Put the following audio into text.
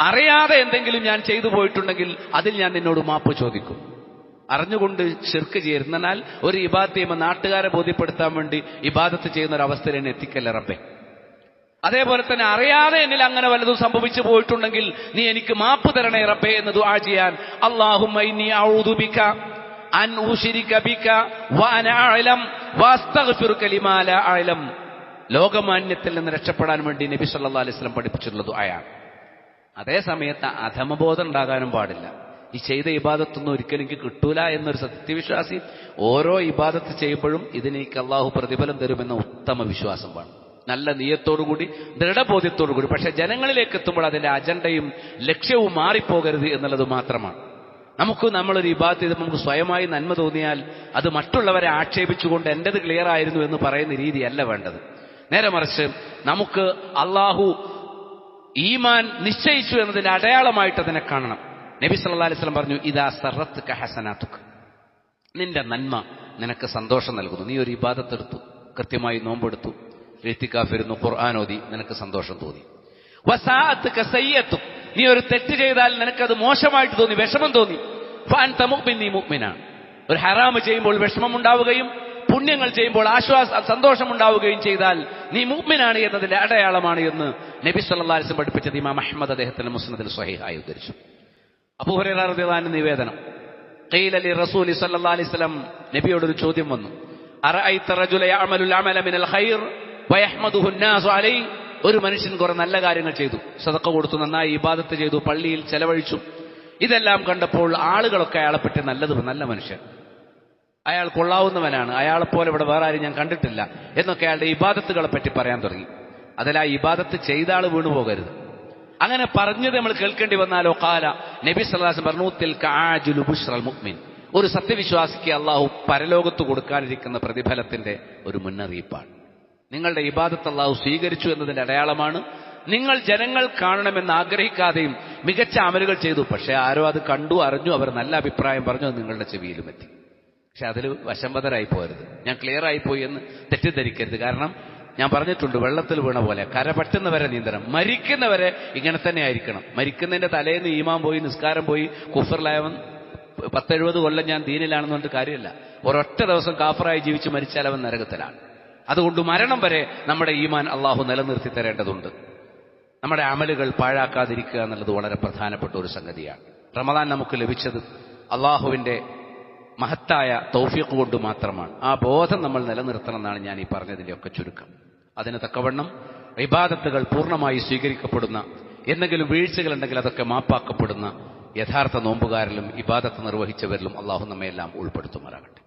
അറിയാതെ എന്തെങ്കിലും ഞാൻ ചെയ്തു പോയിട്ടുണ്ടെങ്കിൽ അതിൽ ഞാൻ നിന്നോട് മാപ്പ് ചോദിക്കും. അറിഞ്ഞുകൊണ്ട് ഷിർക്ക് ചേരുന്നതിനാൽ ഒരു ഇബാദത്ത് നാട്ടുകാരെ ബോധ്യപ്പെടുത്താൻ വേണ്ടി ഇബാദത്ത് ചെയ്യുന്ന ഒരു അവസ്ഥയിൽ എന്നെ എത്തിക്കല്ല റബ്ബെ? അതേപോലെ തന്നെ അറിയാതെ എന്നിൽ അങ്ങനെ വല്ലതും സംഭവിച്ചു പോയിട്ടുണ്ടെങ്കിൽ നീ എനിക്ക് മാപ്പ് തരണേ റബ്ബേ എന്ന് ദുആ ചെയ്യാൻ. അഅലം. ലോകമാന്യത്തിൽ നിന്ന് രക്ഷപ്പെടാൻ വേണ്ടി നബി സല്ലല്ലാഹു അലൈഹി വസല്ലം പഠിപ്പിച്ചിട്ടുള്ള ദുആയാണ്. അതേ സമയത്ത് അധമബോധം ഉണ്ടാകാനും പാടില്ല. ഈ ചെയ്ത ഇബാദത്തൊന്നും ഒരിക്കലും എനിക്ക് കിട്ടൂല എന്നൊരു സത്യവിശ്വാസി ഓരോ ഇബാദത്ത് ചെയ്യുമ്പോഴും ഇതിനെനിക്ക് അള്ളാഹു പ്രതിഫലം തരുമെന്ന ഉത്തമ വിശ്വാസം വേണം. നല്ല നീയത്തോടുകൂടി ദൃഢബോധ്യത്തോടുകൂടി. പക്ഷെ ജനങ്ങളിലേക്ക് എത്തുമ്പോൾ അതിന്റെ അജണ്ടയും ലക്ഷ്യവും മാറിപ്പോകരുത് എന്നുള്ളത് മാത്രമാണ്. നമുക്ക് നമ്മളൊരു ഇബാദത്ത് ചെയ്ത് നമുക്ക് സ്വയമായി നന്മ തോന്നിയാൽ അത് മറ്റുള്ളവരെ ആക്ഷേപിച്ചുകൊണ്ട് എന്റേത് ക്ലിയർ ആയിരുന്നു എന്ന് പറയുന്ന രീതിയല്ല വേണ്ടത്. നേരെ മറിച്ച് നമുക്ക് അള്ളാഹു ഈമാൻ നിശ്ചയിച്ചു എന്നതിന്റെ അടയാളമായിട്ട് അതിനെ കാണണം. നബി സല്ലാ അലൈഹി സ്വലം പറഞ്ഞു ഇതാ സറത്ത് കഹസനാത്തുക്ക് നിന്റെ നന്മ നിനക്ക് സന്തോഷം നൽകുന്നു. നീ ഒരു ഇബാദത്ത് എടുത്തു കൃത്യമായി നോമ്പെടുത്തു. എഴുത്തിക്കാഫിരുന്നു ഖുർആൻ ഓതി. നിനക്ക് സന്തോഷം തോന്നി. വസാഅത്ത് കസയ്യത്തും നീ ഒരു തെറ്റ് ചെയ്താൽ നിനക്കത് മോശമായിട്ട് തോന്നി വിഷമം തോന്നി. ഫാൻ തമുഖ്മിൻ നീ മുഅ്മിനാണ്. ഒരു ഹറാമ് ചെയ്യുമ്പോൾ വിഷമം ഉണ്ടാവുകയും പുണ്യങ്ങൾ ചെയ്യുമ്പോൾ ആശ്വാസ സന്തോഷമുണ്ടാവുകയും ചെയ്താൽ നീ മുഗ്മിനാണ് എന്നതിന്റെ അടയാളമാണ് എന്ന് നബി സല്ലാസ് പഠിപ്പിച്ചത് ഇമാം അഹമ്മദ് അദ്ദേഹത്തിന് മുസ്ലിത്തിൽ സ്വഹിഹായി ഉദ്ധരിച്ചു. അബൂഹുറാൻ നിവേദനം. കൈലലി റസൂലി സല്ലാ അലൈഹി നബിയോട് ഒരു ചോദ്യം വന്നു. ഒരു മനുഷ്യൻ കുറെ നല്ല കാര്യങ്ങൾ ചെയ്തു. സതക്ക കൊടുത്തു നന്നായി ഇബാദത്ത് ചെയ്തു പള്ളിയിൽ ചെലവഴിച്ചു. ഇതെല്ലാം കണ്ടപ്പോൾ ആളുകളൊക്കെ അയാളെപ്പറ്റി നല്ലത് നല്ല മനുഷ്യൻ. അയാൾ കൊള്ളാവുന്നവനാണ്. അയാളെപ്പോലെ ഇവിടെ വേറെ ആരും ഞാൻ കണ്ടിട്ടില്ല. എന്നൊക്കെ അയാളുടെ ഇബാദത്തുകളെ പറ്റി പറയാൻ തുടങ്ങി. അതിൽ ആ ഇബാദത്ത് ചെയ്ത ആൾ വീണു പോകരുത്. അങ്ങനെ പറഞ്ഞത് നമ്മൾ കേൾക്കേണ്ടി വന്നാലോ? കാല നബി സല്ലാസ് പറഞ്ഞു ഒരു സത്യവിശ്വാസിക്ക് അള്ളാഹു പരലോകത്ത് കൊടുക്കാനിരിക്കുന്ന പ്രതിഫലത്തിന്റെ ഒരു മുന്നറിയിപ്പാണ്. നിങ്ങളുടെ ഇബാദത്ത് അള്ളാഹു സ്വീകരിച്ചു എന്നതിന്റെ അടയാളമാണ്. നിങ്ങൾ ജനങ്ങൾ കാണണമെന്ന് ആഗ്രഹിക്കാതെയും മികച്ച അമലുകൾ ചെയ്തു. പക്ഷേ ആരോ അത് കണ്ടു അറിഞ്ഞു അവർ നല്ല അഭിപ്രായം പറഞ്ഞു നിങ്ങളുടെ ചെവിയിലും എത്തി. പക്ഷെ അതിൽ വശംവതരായി പോകരുത് ഞാൻ ക്ലിയർ ആയിപ്പോയി എന്ന് തെറ്റിദ്ധരിക്കരുത്. കാരണം ഞാൻ പറഞ്ഞിട്ടുണ്ട് വെള്ളത്തിൽ വീണ പോലെ കര പറ്റുന്നവരെ നീന്തണം മരിക്കുന്നവരെ ഇങ്ങനെ തന്നെ ആയിരിക്കണം. മരിക്കുന്നതിന്റെ തലേന്ന് ഈമാൻ പോയി നിസ്കാരം പോയി കുഫറിലായവൻ പത്തെഴുപത് കൊല്ലം ഞാൻ ദീനിലാണെന്ന് പറഞ്ഞിട്ട് കാര്യമില്ല. ഒരൊറ്റ ദിവസം കാഫറായി ജീവിച്ച് മരിച്ചാൽ അവൻ നരകത്തിലാണ്. അതുകൊണ്ട് മരണം വരെ നമ്മുടെ ഈമാൻ അള്ളാഹു നിലനിർത്തി തരേണ്ടതുണ്ട്. നമ്മുടെ അമലുകൾ പാഴാക്കാതിരിക്കുക എന്നുള്ളത് വളരെ പ്രധാനപ്പെട്ട ഒരു സംഗതിയാണ്. റമദാൻ നമുക്ക് ലഭിച്ചത് അള്ളാഹുവിന്റെ മഹത്തായ തൗഫീഖ് കൊണ്ട് മാത്രമാണ്. ആ ബോധം നമ്മൾ നിലനിർത്തണം എന്നാണ് ഞാൻ ഈ പറഞ്ഞതിന്റെ ഒക്കെ ചുരുക്കം. അതിന് തക്കവണ്ണം ഇബാദത്തുകൾ പൂർണമായി സ്വീകരിക്കപ്പെടുന്ന എന്തെങ്കിലും വീഴ്ചകളുണ്ടെങ്കിൽ അതൊക്കെ മാപ്പാക്കപ്പെടുന്ന യഥാർത്ഥ നോമ്പുകാരിലും ഇബാദത്ത് നിർവഹിച്ചവരിലും അള്ളാഹു നമ്മയെല്ലാം ഉൾപ്പെടുത്തുമാറാകട്ടെ.